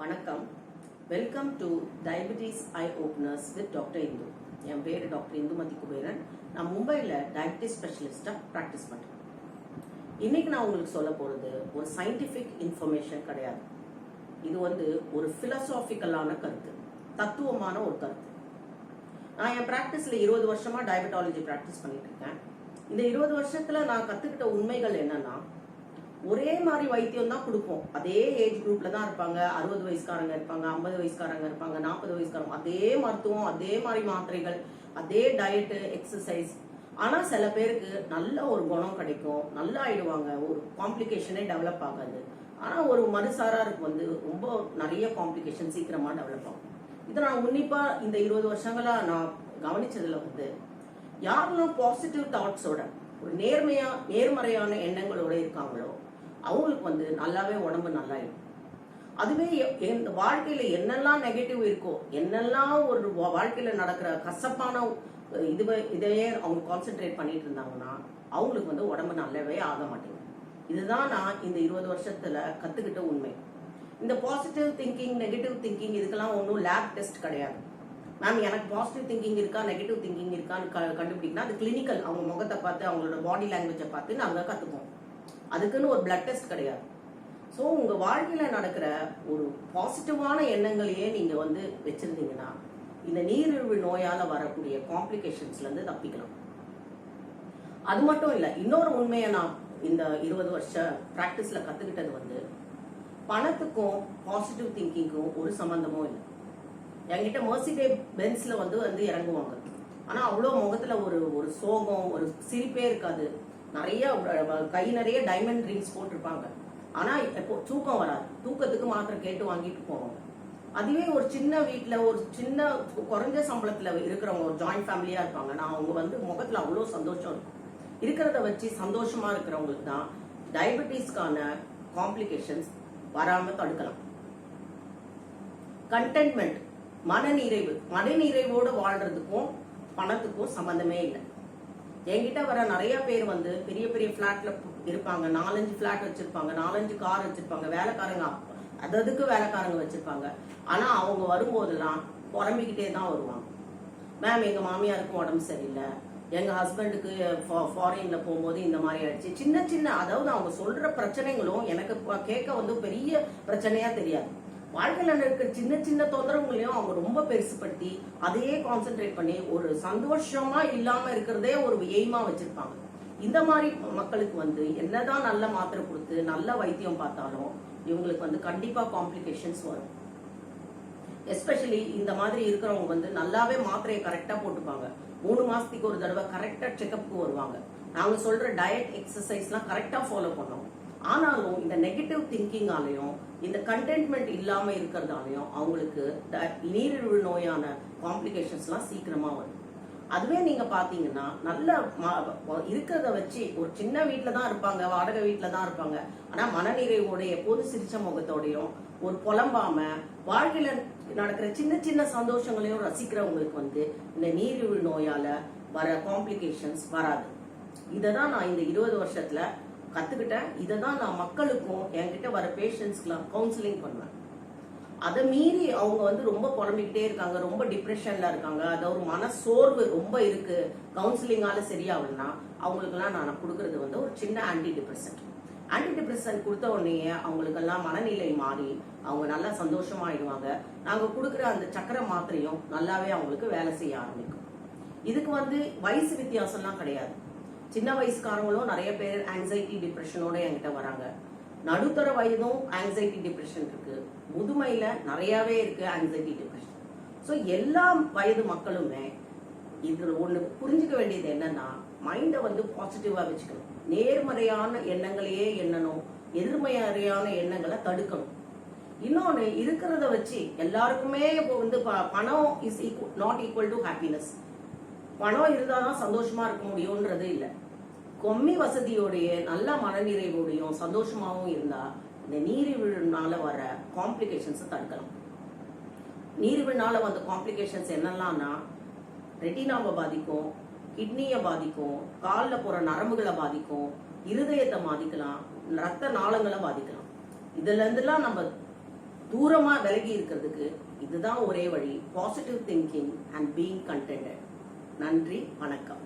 வணக்கம். Welcome to diabetes eye openers with doctor Indu என் பேர் doctor Indumathi Kuberan நான் மும்பையில் டயபிட்டிஸ் ஸ்பெஷலிஸ்டாக ப்ராக்டிஸ் பண்ணுறேன் இன்னைக்கு நான் உங்களுக்கு சொல்ல போகிறது ஒரு சயின்டிஃபிக் இன்ஃபர்மேஷன் கிடையாது. இது வந்து ஒரு ஃபிலசாஃபிக்கலான கருத்து. தத்துவமான ஒரு கருத்து. நான் என் ப்ராக்டிஸில் இருபது வருஷமாக டயபெட்டாலஜி ப்ராக்டிஸ் பண்ணிட்டு இருக்கேன். இந்த இருபது வருஷத்தில் நான் கற்றுக்கிட்ட உண்மைகள் என்னன்னா ஒரே மாதிரி வைத்தியம் தான் கொடுப்போம் அதே ஏஜ் குரூப்ல தான் இருப்பாங்க. அறுபது வயசுக்காரங்க இருப்பாங்க ஐம்பது வயசுக்காரங்க இருப்பாங்க நாற்பது வயசுக்காரங்க அதே மருத்துவம் அதே மாதிரி மாத்திரைகள் அதே டயட்டு எக்ஸசைஸ் ஆனா சில பேருக்கு நல்ல ஒரு குணம் கிடைக்கும். நல்லா ஆயிடுவாங்க. ஒரு காம்ப்ளிகேஷனே டெவலப் ஆகாது. ஆனா ஒரு மறுசாராருக்கு வந்து ரொம்ப நிறைய காம்ப்ளிகேஷன் சீக்கிரமா டெவலப் ஆகும். இதை நான் உன்னிப்பா இந்த இருபது வருஷங்களா நான் கவனிச்சதுல வந்து யாரெல்லாம் பாசிட்டிவ் தாட்ஸோட ஒரு நேர்மையா நேர்மறையான எண்ணங்களோட இருக்காங்களோ அவங்களுக்கு வந்து நல்லாவே உடம்பு நல்லாயிடும். அதுவே இந்த எந்த வாழ்க்கையில என்னெல்லாம் நெகட்டிவ் இருக்கோ என்னெல்லாம் ஒரு வா- வாழ்க்கையில நடக்கிற கசப்பான இது இதுவே இதையே அவங்க கான்சென்ட்ரேட் பண்ணிட்டு இருந்தாங்கன்னா அவங்களுக்கு வந்து உடம்பு நல்லாவே ஆக மாட்டேங்குது. இதுதான் நான் இந்த இருபது வருஷத்துல கத்துக்கிட்ட உண்மை. இந்த பாசிட்டிவ் திங்கிங் நெகட்டிவ் திங்கிங் இதுக்கெல்லாம் ஒன்றும் லேப் டெஸ்ட் கிடையாது. மேம் எனக்கு பாசிட்டிவ் திங்கிங் இருக்கா நெகட்டிவ் திங்கிங் இருக்கான்னு க கண்டுபிடிக்கணும் அது கிளினிக்கல் அவங்க முகத்தை பார்த்து அவங்களோட பாடி லாங்குவேஜை பார்த்து நாங்கள் கற்றுப்போம் அதுக்குன்னு ஒரு பிளட் டெஸ்ட் கிடையாது. ஸோ உங்கள் வாழ்க்கையில் நடக்கிற ஒரு பாசிட்டிவான எண்ணங்களையே நீங்கள் வந்து வச்சுருந்தீங்கன்னா இந்த நீரிழிவு நோயால் வரக்கூடிய காம்ப்ளிகேஷன்ஸ்லேருந்து தப்பிக்கலாம். அது மட்டும் இல்லை இன்னொரு உண்மையை நான் இந்த இருபது வருஷ ப்ராக்டிஸில் கற்றுக்கிட்டது வந்து பணத்துக்கும் பாசிட்டிவ் திங்கிங்க்கும் ஒரு சம்பந்தமும் இல்லை. என்கிட்ட மர்சிடே பென்ஸ்ல வந்து வந்து இறங்குவாங்க. ஆனா அவ்வளோ முகத்துல ஒரு ஒரு சோகம் ஒரு சிரிப்பே இருக்காது. நிறைய கை நிறைய டைமண்ட் ரிங்ஸ் போட்டிருப்பாங்க. ஆனா எப்போ தூக்கம் வராது. தூக்கத்துக்கு மாத்திரை கேட்டு வாங்கிட்டு போவாங்க அதுவே ஒரு சின்ன வீட்டில் ஒரு சின்ன குறைஞ்ச சம்பளத்தில் இருக்கிறவங்க ஒரு ஜாயிண்ட் ஃபேமிலியா இருப்பாங்க நான் அவங்க வந்து முகத்தில் அவ்வளோ சந்தோஷம் இருக்கும். இருக்கிறத வச்சு சந்தோஷமா இருக்கிறவங்களுக்கு தான் டயபெட்டிஸ்க்கான காம்ப்ளிகேஷன்ஸ் வராமல் தடுக்கலாம். கண்டென்ட்மெண்ட் மனநிறைவு. மனநிறைவோடு வாழ்றதுக்கும் பணத்துக்கும் சம்மந்தமே இல்லை. என்கிட்ட வர நிறைய பேர் வந்து பெரிய பெரிய ஃப்ளாட்ல இருப்பாங்க. நாலஞ்சு ஃப்ளாட் வச்சிருப்பாங்க. நாலஞ்சு கார் வச்சிருப்பாங்க. வேலைக்காரங்க அததுக்கு அது அதுக்கு வேலைக்காரங்க வச்சிருப்பாங்க. ஆனா அவங்க வரும்போதெல்லாம் புறம்பிக்கிட்டே தான் வருவாங்க. மேம் எங்க மாமியாருக்கும் உடம்பு சரியில்லை. எங்க ஹஸ்பண்டுக்கு ஃபாரின்ல போகும்போது இந்த மாதிரி ஆயிடுச்சு. சின்ன சின்ன அதாவது அவங்க சொல்ற பிரச்சனைகளும் எனக்கு கேட்க வந்து பெரிய பிரச்சனையா தெரியாது. வாழ்க்கையில இருக்கிற சின்ன சின்ன தொந்தரவுகளையும் அவங்க ரொம்ப பெருசுப்படுத்தி அதையே கான்சென்ட்ரேட் பண்ணி ஒரு சந்தோஷமா இல்லாம இருக்கிறதே ஒரு எய்மா வச்சிருப்பாங்க. இந்த மாதிரி மக்களுக்கு வந்து என்னதான் நல்ல மாத்திரை கொடுத்து நல்ல வைத்தியம் பார்த்தாலும் இவங்களுக்கு வந்து கண்டிப்பா காம்ப்ளிகேஷன்ஸ் வரும். எஸ்பெஷலி இந்த மாதிரி இருக்கிறவங்க வந்து நல்லாவே மாத்திரையை கரெக்டா போட்டுப்பாங்க. மூணு மாசத்துக்கு ஒரு தடவை கரெக்டா செக்அப்க்கு வருவாங்க. நாங்க சொல்ற டயட் எக்ஸசைஸ்லாம் கரெக்டா ஃபாலோ பண்ணுவோம் ஆனாலும் இந்த நெகட்டிவ் திங்கிங்காலையும் இந்த கண்டென்ட்மெண்ட் இல்லாம இருக்கிறதாலையும் அவங்களுக்கு நீரிழிவு நோயான காம்ப்ளிகேஷன்ஸ்லாம் சீக்கிரமா வரும். அதுவே நீங்க பாத்தீங்கன்னா நல்ல ம- இருக்கிறத வச்சு ஒரு சின்ன வீட்டில தான் இருப்பாங்க வாடகை வீட்டில தான் இருப்பாங்க. ஆனா மனநிறைவோட எப்போது சிரிச்ச முகத்தோடையும் ஒரு புலம்பாம வாழ்க்கையில நடக்கிற சின்ன சின்ன சந்தோஷங்களையும் ரசிக்கிறவங்களுக்கு வந்து இந்த நீரிழிவு நோயால வர காம்ப்ளிகேஷன்ஸ் வராது. இதை தான் நான் இந்த இருபது வருஷத்துல கத்துக்கிட்டேன். இதை தான் நான் மக்களுக்கும் என்கிட்ட வர பேஷண்ட்ஸ்க்குலாம் கவுன்சிலிங் பண்ணுவேன். அதை மீறி அவங்க வந்து ரொம்ப புலம்பிக்கிட்டே இருக்காங்க ரொம்ப டிப்ரெஷன்ல இருக்காங்க. அது ஒரு மன சோர்வு ரொம்ப இருக்கு. கவுன்சிலிங்கால சரியாகலன்னா அவங்களுக்கெல்லாம் நான் கொடுக்கறது வந்து ஒரு சின்ன ஆன்டி டிப்ரெசன்ட் ஆன்டி டிப்ரெசன்ட் கொடுத்த உடனே அவங்களுக்கெல்லாம் மனநிலை மாறி அவங்க நல்லா சந்தோஷமாயிடுவாங்க. நாங்கள் கொடுக்குற அந்த சக்கர மாத்திரையும் நல்லாவே அவங்களுக்கு வேலை செய்ய ஆரம்பிக்கும். இதுக்கு வந்து வயசு வித்தியாசம்லாம் கிடையாது. சின்ன வயசுக்காரங்களும் நிறைய பேர் ஆங்ஸைட்டி டிப்ரெஷனோட என்கிட்ட வராங்க. நடுத்தர வயதும் ஆங்ஸைட்டி டிப்ரெஷன் இருக்கு. முதுமையில நிறையவே இருக்கு ஆங்ஸைட்டி டிப்ரெஷன் ஸோ எல்லா வயது மக்களுமே இதுல ஒண்ணு புரிஞ்சுக்க வேண்டியது என்னன்னா மைண்டை வந்து பாசிட்டிவா வச்சுக்கணும். நேர்மறையான எண்ணங்களையே எண்ணணும். எதிர்மறையான எண்ணங்களை தடுக்கணும். இன்னொன்று இருக்கிறத வச்சு எல்லாருக்குமே இப்போ வந்து ப- பணம் is equal not equal to happiness பணம் இருந்தாதான் சந்தோஷமா இருக்க முடியும்ன்றது இல்லை. கொம்மி வசதியோடைய நல்ல மனநிறைவோடையும் சந்தோஷமாகவும் இருந்தா இந்த நீரிழிவுனால வர காம்ப்ளிகேஷன்ஸை தடுக்கலாம். நீரிழிவுனால வந்த காம்ப்ளிகேஷன்ஸ் என்னெல்லாம்னா ரெட்டினாவை பாதிக்கும் கிட்னியை பாதிக்கும் காலில் போற நரம்புகளை பாதிக்கும் இருதயத்தை பாதிக்கலாம் ரத்த நாளங்களை பாதிக்கலாம். இதுல இருந்துலாம் நம்ம தூரமா விலகி இருக்கிறதுக்கு இதுதான் ஒரே வழி positive thinking and being content நன்றி வணக்கம்.